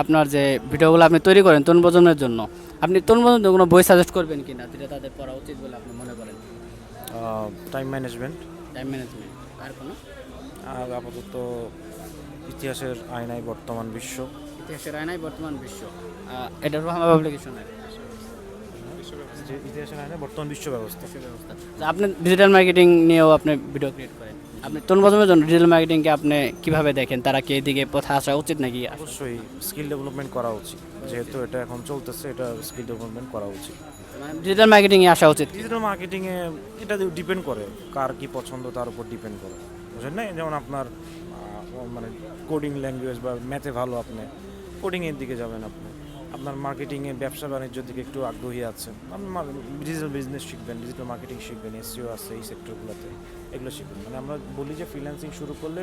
আপনার যে ভিডিওগুলো আপনি তৈরি করেন তরুণ প্রজন্মের জন্য আপনি তরুণ প্রজন্মের কোনো বই সাজেস্ট করবেন কি না যেটা তাদের পড়া উচিত বলে আপনি মনে করেন? টাইম ম্যানেজমেন্ট টাইম ম্যানেজমেন্ট আর কোনো? আর আপাতত ইতিহাসের আয়নায় বর্তমান বিশ্ব। ইতিহাসের আয়নায় বর্তমান বিশ্ব। এটা রহমা পাবলিকেশনের ইতিহাসের আয়নায় বর্তমান বিশ্ব ব্যবস্থা। আপনি ডিজিটাল মার্কেটিং নিয়েও আপনি ভিডিও ক্রিয়েট করেন? আপনি তরুণ জন্য ডিজিটাল মার্কেটিংকে আপনি কীভাবে দেখেন? তারা কি এদিকে পথে আসা উচিত নাকি? অবশ্যই স্কিল ডেভেলপমেন্ট করা উচিত। যেহেতু এটা এখন চলতেছে এটা স্কিল ডেভেলপমেন্ট করা উচিত। ডিজিটাল মার্কেটিংয়ে আসা উচিত? ডিজিটাল মার্কেটিংয়ে এটা ডিপেন্ড করে কার কি পছন্দ তার উপর ডিপেন্ড করে। বুঝলেন না? যেমন আপনার মানে কোডিং ল্যাঙ্গুয়েজ বা ম্যাথে ভালো আপনি কোডিংয়ের দিকে যাবেন আপনি। আপনার মার্কেটিংয়ে ব্যবসা বাণিজ্যের দিকে একটু আগ্রহী আছেন। ডিজিটাল বিজনেস শিখবেন ডিজিটাল মার্কেটিং শিখবেন এসিও আছে এই সেক্টরগুলোতে এগুলো শিখবেন। মানে আমরা বলি যে ফ্রিল্যান্সিং শুরু করলে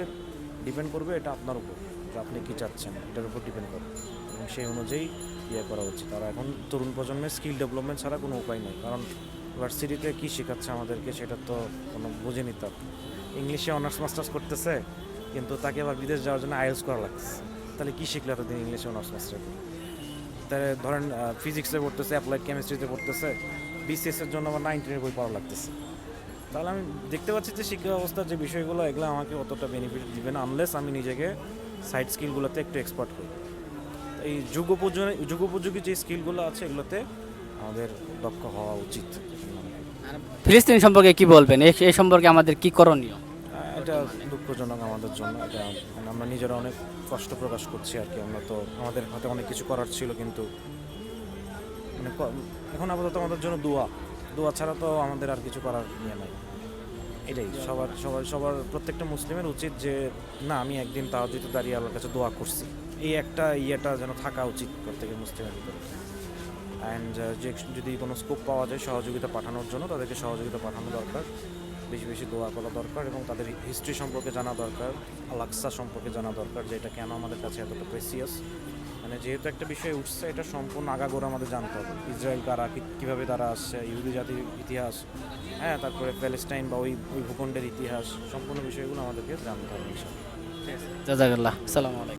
ডিপেন্ড করবে এটা আপনার উপর, যে আপনি কী চাচ্ছেন, এটার উপর ডিপেন্ড করবে। এবং সেই অনুযায়ী ইয়ে করা উচিত। আর এখন তরুণ প্রজন্মের স্কিল ডেভেলপমেন্ট ছাড়া কোনো উপায় নেই। কারণ ইউনিভার্সিটিতে কী শেখাচ্ছে আমাদেরকে সেটা তো কোনো বুঝেনি তো ইংলিশে অনার্স মাস্টার্স করতেছে, কিন্তু তাকে আবার বিদেশ যাওয়ার জন্য আয়োজ করা লাগছে তাহলে কী শিখলে এতদিন ইংলিশে অনার্স মাস্টার ধরেন ফিজিক্সে পড়তেছে অ্যাপ্লাইড কেমিস্ট্রিতে পড়তেছে বিসিএস এর জন্য আমার নাইনটিনের বই পড়া লাগতেছে। তাহলে আমি দেখতে পাচ্ছি যে শিক্ষা ব্যবস্থার যে বিষয়গুলো এগুলো আমাকে অতটা বেনিফিট দিবে না আনলেস আমি নিজেকে সাইড স্কিলগুলোতে একটু এক্সপার্ট করি। এই যুগোপযোগী যুগোপযোগী যে স্কিলগুলো আছে এগুলোতে আমাদের দক্ষ হওয়া উচিত। আর ফিলিস্তিন সম্পর্কে কি বলবেন? এই এই সম্পর্কে আমাদের কি করণীয়? এটা দুঃখজনক আমাদের জন্য। এটা মানে আমরা নিজেরা অনেক কষ্ট প্রকাশ করছি আর কি। আমরা তো আমাদের হাতে অনেক কিছু করার ছিল কিন্তু মানে এখন আপাতত আমাদের জন্য দোয়া। দোয়া ছাড়া তো আমাদের আর কিছু করার ইয়ে নাই। এটাই, সবার সবার সবার প্রত্যেকটা মুসলিমের উচিত যে, না, আমি একদিন তাহাজুতে দাঁড়িয়ে আল্লাহর কাছে দোয়া করছি। এই একটা ইয়েটা যেন থাকা উচিত প্রত্যেকের মুসলিমের ভিতরে। অ্যান্ড যে, যদি কোনো স্কোপ পাওয়া যায় সহযোগিতা পাঠানোর জন্য তাদেরকে সহযোগিতা পাঠানো দরকার। বেশি বেশি দোয়া করা দরকার এবং তাদের হিস্ট্রি সম্পর্কে জানা দরকার, আলাক্সা সম্পর্কে জানা দরকার, যে এটা কেন আমাদের কাছে এতটা প্রেসিয়াস মানে যেহেতু একটা বিষয় উঠছে, এটা সম্পূর্ণ আগাগোড়া আমাদের জানতে হবে। ইসরায়েল কারা কীভাবে তারা আসছে, ইহুদি জাতির ইতিহাস হ্যাঁ তারপরে প্যালেস্টাইন বা ওই ওই ভূখণ্ডের ইতিহাস, সম্পূর্ণ বিষয়গুলো আমাদেরকে জানতে হবে জাজাকাল্লাহ সালাম আলাইকুম।